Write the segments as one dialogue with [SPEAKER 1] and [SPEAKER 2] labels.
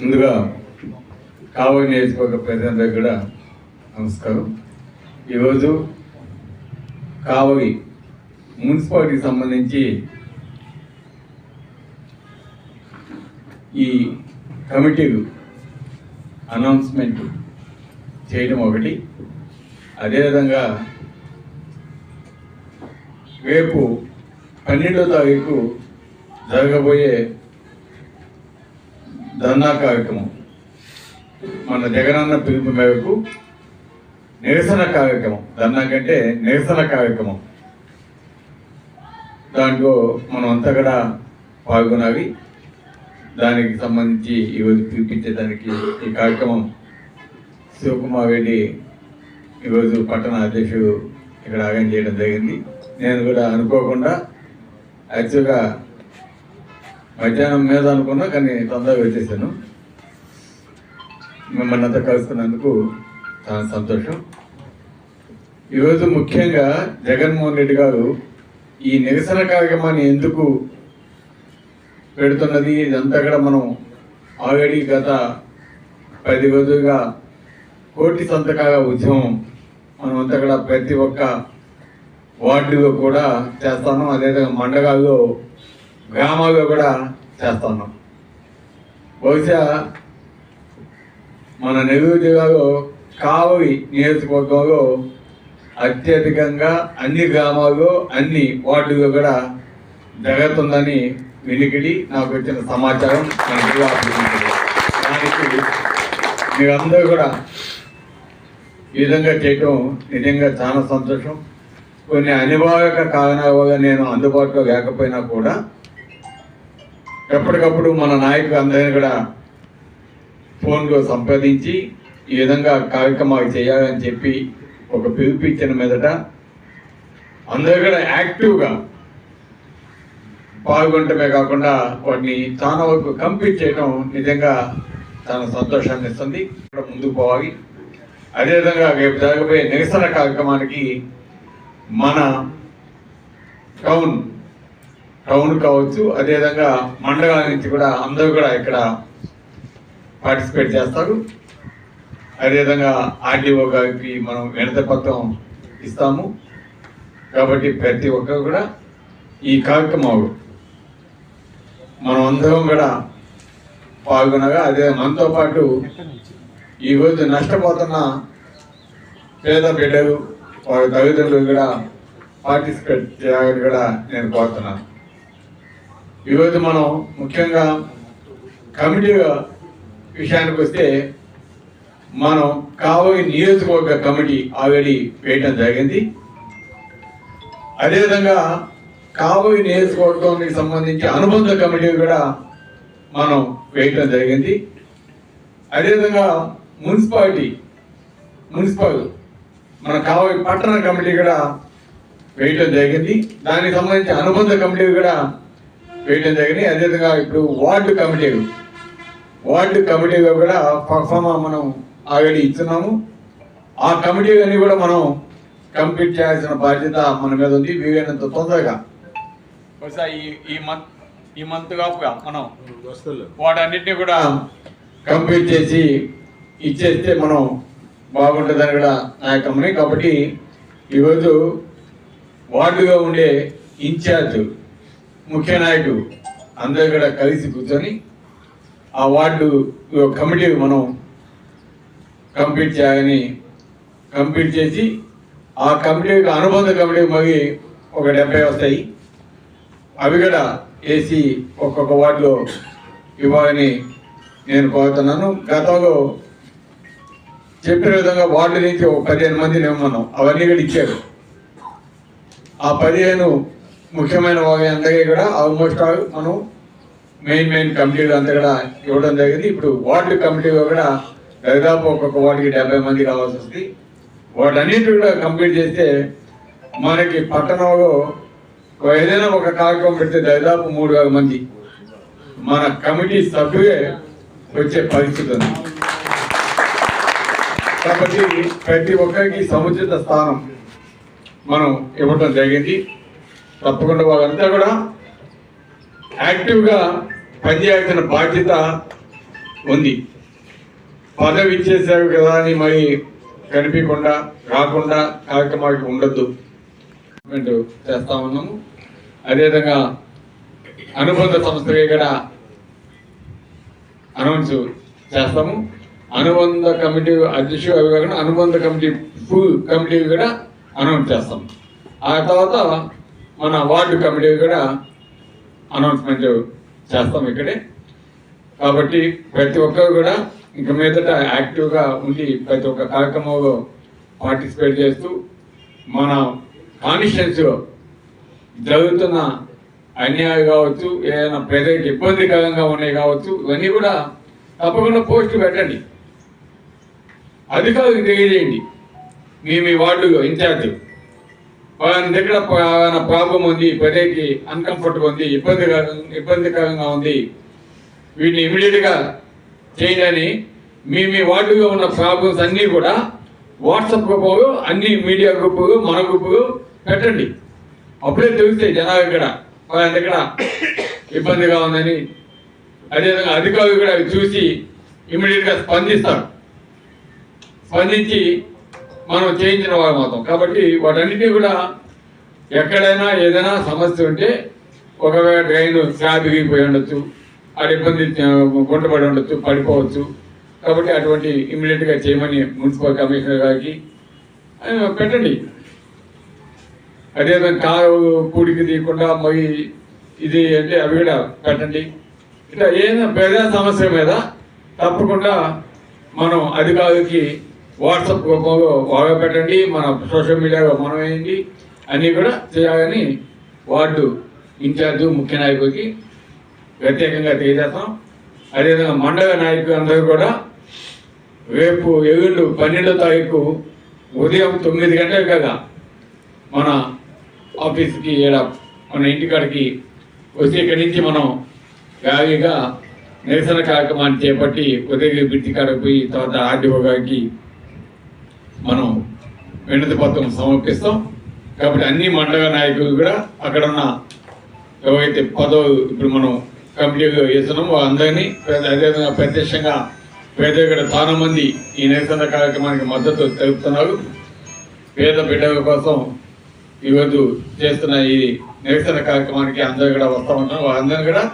[SPEAKER 1] ముందుగా కావలి నియోజకవర్గ ప్రజలందరికీ కూడా నమస్కారం. ఈరోజు కావలి మున్సిపాలిటీకి సంబంధించి ఈ కమిటీలు అనౌన్స్మెంట్ చేయడం ఒకటి. అదేవిధంగా రేపు పన్నెండో తారీఖు జరగబోయే ధర్నా కార్యక్రమం. మన జగనన్న పిలుపు మేరకు నిరసన కార్యక్రమం. ధర్నా కంటే నిరసన కార్యక్రమం. దాంట్లో మనం అంతా కూడా పాల్గొనాలి. దానికి సంబంధించి ఈరోజు పిలిపించేదానికి ఈ కార్యక్రమం శివకుమార్ రెడ్డి ఈరోజు పట్టణ అధ్యక్షుడు ఇక్కడ ఆగం చేయడం జరిగింది. నేను కూడా అనుకోకుండా యాక్చువల్గా మధ్యాహ్నం మీద అనుకున్నా కానీ తొందరగా వచ్చేసాను. మిమ్మల్ని అంతా కలుసుకున్నందుకు చాలా సంతోషం. ఈరోజు ముఖ్యంగా జగన్మోహన్ రెడ్డి గారు ఈ నిరసన కార్యక్రమాన్ని ఎందుకు పెడుతున్నది ఇదంతా కూడా మనం ఆల్రెడీ గత పది రోజులుగా కోటి సంతకాల ఉద్యమం మనం అంతా కూడా ప్రతి ఒక్క వార్డులో కూడా చేస్తాను. అదేవిధంగా మండలాల్లో గ్రామాల్లో కూడా చేస్తున్నాం. బహుశా మన నెల్లూరు జిల్లాలో కావలి నియోజకవర్గంలో అత్యధికంగా అన్ని గ్రామాల్లో అన్ని వార్డులు కూడా జరుగుతుందని వినికిడి నాకు వచ్చిన సమాచారం మన దానికి మీరందరూ కూడా ఈ విధంగా చేయటం నిజంగా చాలా సంతోషం. కొన్ని అనివార్యక కారణాల వల్ల నేను అందుబాటులో లేకపోయినా కూడా ఎప్పటికప్పుడు మన నాయకులు అందరినీ కూడా ఫోన్లో సంప్రదించి ఈ విధంగా కార్యక్రమాలు చేయాలని చెప్పి ఒక పిలిపించిన మీదట అందరూ కూడా యాక్టివ్గా పాల్గొనటమే కాకుండా వాటిని చాలా వరకు కంప్లీట్ చేయడం నిజంగా చాలా సంతోషాన్ని ఇస్తుంది. ఇక్కడ ముందుకు పోవాలి. అదేవిధంగా రేపు జరగబోయే నిరసన కార్యక్రమానికి మన టౌన్ టౌన్ కావచ్చు అదేవిధంగా మండలాల నుంచి కూడా అందరూ కూడా ఇక్కడ పార్టిసిపేట్ చేస్తారు. అదేవిధంగా ఆర్డీఓ గారికి మనం వినత పత్రం ఇస్తాము. కాబట్టి ప్రతి ఒక్కరు కూడా ఈ కార్యక్రమం మనం అందరం కూడా పాల్గొనగా అదే మనతో పాటు ఈరోజు నష్టపోతున్న పేద బిడ్డలు వారి తల్లిదండ్రులు కూడా పార్టిసిపేట్ చేయాలని కూడా నేను కోరుతున్నాను. ఈరోజు మనం ముఖ్యంగా కమిటీ విషయానికి వస్తే మనం కావలి నియోజకవర్గ కమిటీ ఆల్రెడీ వేయటం జరిగింది. అదేవిధంగా కాబోయే నియోజకవర్గానికి సంబంధించి అనుబంధ కమిటీ కూడా మనం వేయటం జరిగింది. అదేవిధంగా మున్సిపాలిటీ మున్సిపల్ మన కాబోయే పట్టణ కమిటీ కూడా వేయటం జరిగింది. దానికి సంబంధించి అనుబంధ కమిటీ కూడా వేయటం జరిగింది అదేవిధంగా ఇప్పుడు వార్డు కమిటీలు వార్డు కమిటీగా కూడా పర్ఫార్మా మనం ఆల్రెడీ ఇస్తున్నాము. ఆ కమిటీలన్నీ కూడా మనం కంప్లీట్ చేయాల్సిన బాధ్యత మన మీద ఉంది. వీలైనంత తొందరగా. బహుశా ఈ ఈ మంత్ ఈ మంత్ కాపుగా మనం వాటన్నిటిని కూడా కంప్లీట్ చేసి ఇచ్చేస్తే మనం బాగుంటుందని కూడా నా యొక్క కాబట్టి ఈరోజు వార్డుగా ఉండే ఇన్ఛార్జ్ ముఖ్య నాయకుడు అందరూ కూడా కలిసి కూర్చొని ఆ వార్డు కమిటీ మనం కంప్లీట్ చేయాలని కంప్లీట్ చేసి ఆ కమిటీకి అనుబంధ కమిటీ మగి ఒక డెబ్బై వస్తాయి. అవి కూడా వేసి ఒక్కొక్క వార్డులో ఇవ్వాలని నేను కోరుతున్నాను. గతంలో చెప్పిన విధంగా వార్డు నుంచి ఒక పదిహేను మందిని ఇవ్వమన్నాం. అవన్నీ కూడా ఇచ్చారు. ఆ పదిహేను ముఖ్యమైన వారి అంతగా కూడా ఆల్మోస్ట్ ఆల్ మనం మెయిన్ మెయిన్ కమిటీలు అంతా కూడా ఇవ్వడం జరిగింది. ఇప్పుడు వార్డు కమిటీలో కూడా దాదాపు ఒక్కొక్క వార్డుకి డెబ్బై మంది రావాల్సి వస్తుంది. వాటన్నిటి కూడా కంప్లీట్ చేస్తే మనకి పట్టణంలో ఒక ఏదైనా ఒక కార్యక్రమం పెడితే దాదాపు మూడు వేల మంది. మన కమిటీ సభ్యులే వచ్చే పరిస్థితి ఉంది. కాబట్టి ప్రతి ఒక్కరికి సముచిత స్థానం మనం ఇవ్వటం జరిగింది. తప్పకుండా వాళ్ళంతా కూడా యాక్టివ్గా పనిచేయాల్సిన బాధ్యత ఉంది. పదవి ఇచ్చేసావు కదా అని మరి కనిపించకుండా రాకుండా కార్యక్రమాలకి ఉండొద్దు. చేస్తా ఉన్నాము. అదేవిధంగా అనుబంధ సంస్థగా ఇక్కడ అనౌన్స్ చేస్తాము. అనుబంధ కమిటీ అధ్యక్షుడు అవి కాకుండా అనుబంధ కమిటీ ఫుల్ కమిటీ కూడా అనౌన్స్ చేస్తాం ఆ తర్వాత మన వార్డు కమిటీ కూడా అనౌన్స్మెంట్ చేస్తాం ఇక్కడే. కాబట్టి ప్రతి ఒక్కరు కూడా ఇంక మీదట యాక్టివ్గా ఉండి ప్రతి ఒక్క కార్యక్రమంలో పార్టిసిపేట్ చేస్తూ మన కాన్స్టిట్యున్సీలో జరుగుతున్న అన్యాయం కావచ్చు ఏదైనా ప్రజలకు ఇబ్బందికరంగా ఉన్నాయి కావచ్చు ఇవన్నీ కూడా తప్పకుండా పోస్ట్ పెట్టండి. అధికారులకు తెలియజేయండి. మీ మీ వార్డులో ఇన్ఛార్జ్ వాళ్ళ దగ్గర ఏమైనా ప్రాబ్లం ఉంది ప్రజలకి అన్కంఫర్ట్గా ఉంది ఇబ్బందిగా ఇబ్బందికరంగా ఉంది. వీటిని ఇమీడియట్గా చేయాలని మీ మీ వార్డులో ఉన్న ప్రాబ్లమ్స్ అన్నీ కూడా వాట్సాప్ గ్రూపులు అన్ని మీడియా గ్రూపులు మన గ్రూపులు పెట్టండి. అప్పుడే తెలుస్తాయి జనాలు ఇక్కడ. వాళ్ళ దగ్గర ఇబ్బందిగా ఉందని. అదేవిధంగా అధికారులు కూడా చూసి ఇమీడియట్గా స్పందిస్తారు. స్పందించి మనం చేయించిన వారు మాత్రం. కాబట్టి వాటన్నిటి కూడా ఎక్కడైనా ఏదైనా సమస్య ఉంటే ఒకవేళ డ్రైన్ స్లాబ్ విరిగిపోయి ఉండొచ్చు అది ఇబ్బంది గుంటపడి ఉండొచ్చు పడిపోవచ్చు. కాబట్టి అటువంటి ఇమ్మీడియట్గా చేయమని మున్సిపల్ కమిషనర్ గారికి పెట్టండి. అదేవిధంగా కారు కూడికి తీయకుండా మొయ్యి ఇది అంటే అవి కూడా పెట్టండి. ఇట్లా ఏదైనా పేద సమస్య మీద తప్పకుండా మనం అధికారులకి వాట్సాప్ బాగా పెట్టండి మన సోషల్ మీడియాలో మనం వేయండి అన్నీ కూడా చేయాలని వార్డు ఇన్ఛార్జ్ ముఖ్య నాయకుడికి ప్రత్యేకంగా తెలియజేస్తాం. అదేవిధంగా మండల నాయకులు అందరూ కూడా రేపు ఎల్లుండు పన్నెండో తారీఖు ఉదయం తొమ్మిది గంటలకు కదా మన ఆఫీస్కి ఈడ మన ఇంటికాడికి వచ్చి ఇక్కడి నుంచి మనం గాలిగా నిరసన కార్యక్రమాన్ని చేపట్టి ఉదయం బిట్టి కాడకు పోయి తర్వాత ఆర్డీఓ గారికి మనం వినతి పత్రం సమర్పిస్తాం. కాబట్టి అన్ని మండల నాయకులు కూడా అక్కడ ఉన్న ఎవరైతే పదవి ఇప్పుడు మనం కంప్లీట్ వేస్తున్నాం వాళ్ళందరినీ అదేవిధంగా ప్రత్యక్షంగా పేద ఇక్కడ చాలా మంది ఈ నిరసన కార్యక్రమానికి మద్దతు తెలుపుతున్నారు. పేద బిడ్డల కోసం ఈరోజు చేస్తున్న ఈ నిరసన కార్యక్రమానికి అందరూ కూడా వస్తూ ఉంటారు వాళ్ళందరూ కూడా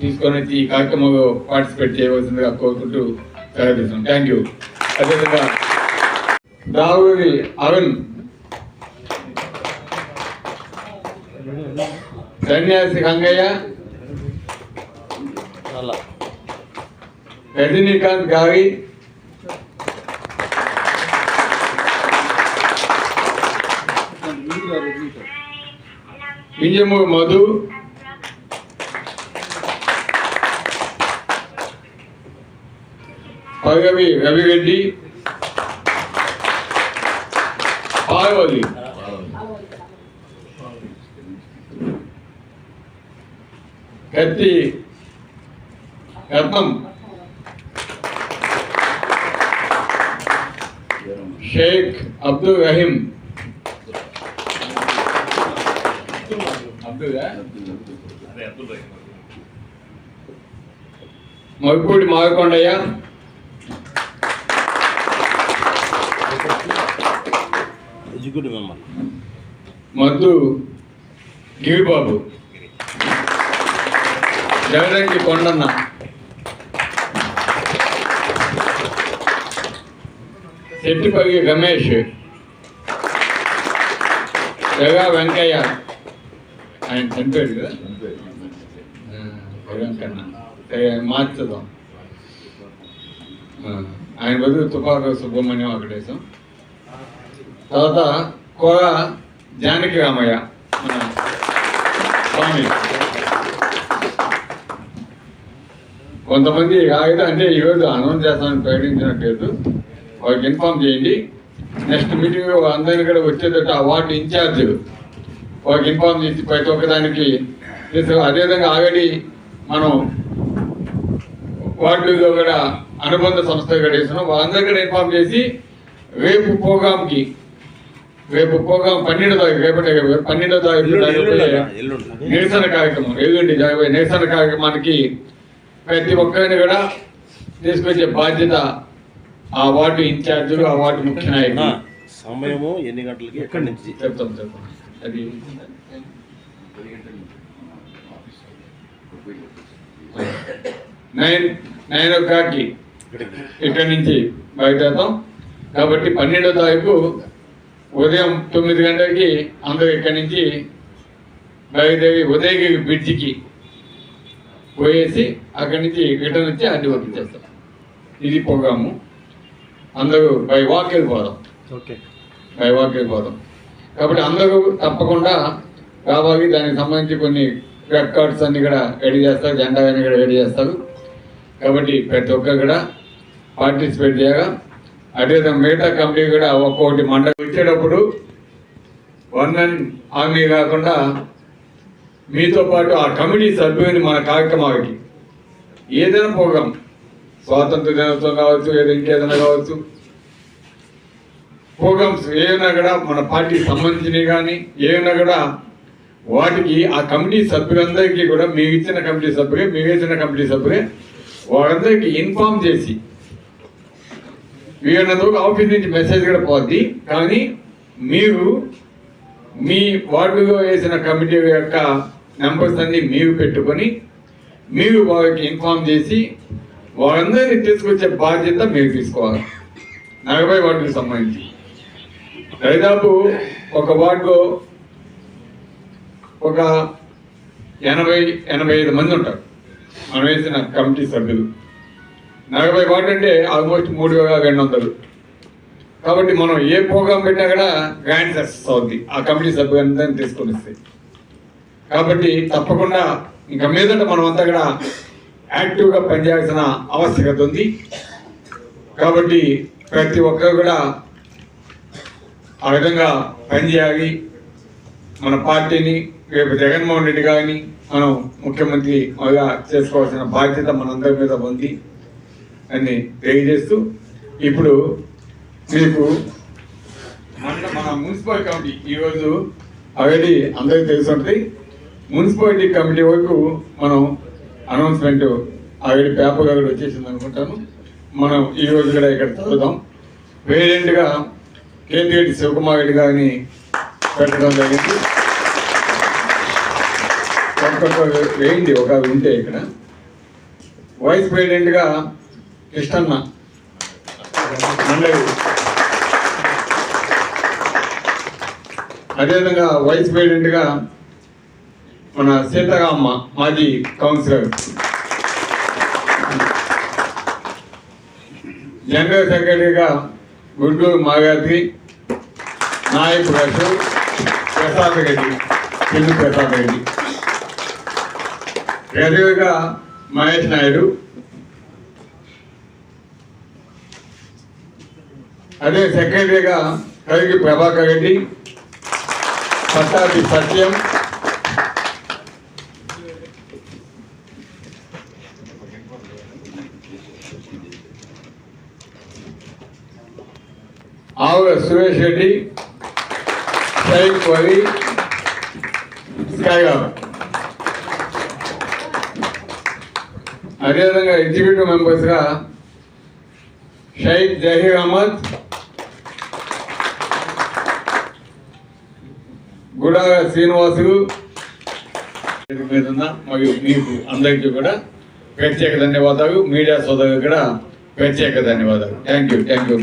[SPEAKER 1] తీసుకొని వచ్చి ఈ కార్యక్రమంలో పార్టిసిపేట్ చేయవలసిందిగా కోరుకుంటూ సెలవుస్తున్నాం థ్యాంక్ యూ. అదేవిధంగా దావుడి అరుణ్ సన్యాసి గంగయ్య రజనీకాంత్ గారి విజయము మధు పగవి రవిరెడ్డి పార్వతి కత్తి రత్నం షేక్ అబ్దుల్ రహీం. అబ్దుల్ మరుపూడి
[SPEAKER 2] ఎగ్జిక్యూటివ్ మెంబర్
[SPEAKER 1] మద్దు గిరిబాబు జగదంకి కొండన్న చెట్టిపల్లి రమేష్ జగా వెంకయ్య ఆయన చనిపోయాడు కదా ఆ, వెంకన్న సరే, మార్చుదాం ఆ, ఆయన బదులు తుపాకు సుబ్రహ్మణ్యం అక్కడేసాం తర్వాత కోర జానకి రామయ్య మన స్వామి. కొంతమంది కాగిత అంటే ఈరోజు అనౌన్స్ చేస్తామని ప్రకటించినట్లేదు. వాళ్ళకి ఇన్ఫామ్ చేయండి. నెక్స్ట్ మీటింగ్ అందరిని కూడా వచ్చేటట్టు ఆ వార్డు ఇన్ఛార్జ్ వాళ్ళకి ఇన్ఫామ్ చేసి ప్రతి ఒక్కదానికి అదేవిధంగా ఆల్రెడీ మనం వార్డులో కూడా అనుబంధ సంస్థ కూడా వేస్తున్నాం. వాళ్ళందరికీ కూడా ఇన్ఫామ్ చేసి రేపు ప్రోగ్రామ్కి రేపు ప్రోగ్రామ్ పన్నెండో తారీఖు రేపటి పన్నెండో తారీఖు నిరసన కార్యక్రమం ఎల్లుండి జరగబోయే నిరసన కార్యక్రమానికి ప్రతి ఒక్కరిని కూడా తీసుకొచ్చే బాధ్యత ఆ వార్డు ఇన్ఛార్జీలు ఆ వార్డు ముఖ్య నాయకులు.
[SPEAKER 2] సమయము ఎన్ని గంటలకి? ఎక్కడి నుంచి?
[SPEAKER 1] చెప్తాం చెప్తాం. అది నైన్ నైన్ ఓ క్లాక్కి ఇక్కడి నుంచి బయలుదేరుతాం. కాబట్టి పన్నెండో తారీఖు ఉదయం తొమ్మిది గంటలకి అందరూ ఇక్కడి నుంచి బయలుదేరి ఉదయగిరి బ్రిడ్జికి పోయేసి అక్కడి నుంచి రిటర్న్ వచ్చి అన్ని పంపించేస్తాం ఇది ప్రోగ్రాము. అందరూ బై వాక్ వెళ్ళిపోదాం
[SPEAKER 2] ఓకే.
[SPEAKER 1] బై వాక్ వెళ్ళిపోదాం కాబట్టి అందరూ తప్పకుండా రావాలి. దానికి సంబంధించి కొన్ని రికార్డ్స్ అన్ని కూడా రెడీ చేస్తారు. జెండా అన్ని కూడా రెడీ చేస్తారు. కాబట్టి ప్రతి ఒక్కరు కూడా పార్టిసిపేట్ చేయగా అదేవిధంగా మిగతా కమిటీ కూడా ఒక్కొక్కటి మండలి వచ్చేటప్పుడు వన్ మెన్ హామీ కాకుండా మీతో పాటు ఆ కమిటీ సభ్యుని మన కార్యక్రమాలకి ఏదైనా ప్రోగ్రాం స్వాతంత్ర దినోత్సవం కావచ్చు ఏదో ఇంకేదైనా కావచ్చు ప్రోగ్రామ్స్ ఏమైనా కూడా మన పార్టీకి సంబంధించినవి కానీ ఏమైనా కూడా వాటికి ఆ కమిటీ సభ్యులందరికీ కూడా మీకు ఇచ్చిన కమిటీ సభ్యులే మీకు ఇచ్చిన కమిటీ సభ్యులే వారందరికీ ఇన్ఫార్మ్ చేసి వీళ్ళతో ఆఫీస్ నుంచి మెసేజ్ కూడా పోద్ది. కానీ మీరు మీ వార్డులో వేసిన కమిటీ యొక్క నెంబర్స్ అన్ని మీరు పెట్టుకొని మీరు వారికి ఇన్ఫార్మ్ చేసి వారందరినీ తీసుకొచ్చే బాధ్యత మీరు తీసుకోవాలి. నలభై వార్డుకు సంబంధించి. దాదాపు ఒక వార్డులో ఒక ఎనభై ఎనభై ఐదు మంది ఉంటారు. మనం వేసిన కమిటీ సభ్యులు. నలభై వార్డు అంటే ఆల్మోస్ట్ మూడు వేల రెండు వందలు. కాబట్టి మనం ఏ ప్రోగ్రాం పెట్టినా కూడా గ్రాండ్ సక్సెస్ అవుద్ది. ఆ కమిటీ సభ్యులంతా తీసుకొని వస్తాయి కాబట్టి తప్పకుండా ఇంకా మీదట మనం అంతా కూడా యాక్టివ్గా పనిచేయాల్సిన ఆవశ్యకత ఉంది. కాబట్టి ప్రతి ఒక్కరు కూడా ఆ విధంగా పనిచేయాలి మన పార్టీని రేపు జగన్మోహన్ రెడ్డి గారిని మనం ముఖ్యమంత్రి చేసుకోవాల్సిన బాధ్యత మనందరి మీద ఉంది. అని తెలియజేస్తూ ఇప్పుడు మీకు మన మన మున్సిపల్ కమిటీ ఈరోజు ఆల్రెడీ అందరికీ తెలిసి ఉంటుంది మున్సిపాలిటీ కమిటీ వరకు మనం అనౌన్స్మెంట్ ఆల్రెడీ పేపర్ కూడా వచ్చేసింది అనుకుంటాను. మనం ఈ రోజు కూడా ఇక్కడ చదువుదాం. వేరెంట్గా కేంద్రెడ్డి శివకుమార్ రెడ్డి గారిని పెట్టడం జరిగింది. ఒక్కొక్క వేయండి ఒక ఉంటే ఇక్కడ. వైస్ ప్రెసిడెంట్గా కృష్ణన్న అదేవిధంగా వైస్ ప్రెసిడెంట్గా మన సీతగామ్మ మాజీ కౌన్సిలర్. జనరల్ సెక్రటరీగా గుంటూరు మాగాద్రి నాయక్ రాజు ప్రసాద్ రెడ్డి పిల్లి ప్రసాద్ రెడ్డి. రెడ్డిగా మహేష్ నాయుడు అదే సెక్రటరీగా కలిగి ప్రభాకర్ రెడ్డి పట్టాభి సత్యం. ఆవుల సురేష్ రెడ్డి సైక్ వరి స్కైలాబ్ అదేవిధంగా ఎగ్జిక్యూటివ్ మెంబర్స్గా షైక్ జహీర్ అహ్మద్ గుడాల శ్రీనివాసులు మీద ఉన్న మరియు మీకు అందరికీ కూడా ప్రత్యేక ధన్యవాదాలు. మీడియా సోదరులకు కూడా ప్రత్యేక ధన్యవాదాలు. Thank you thank you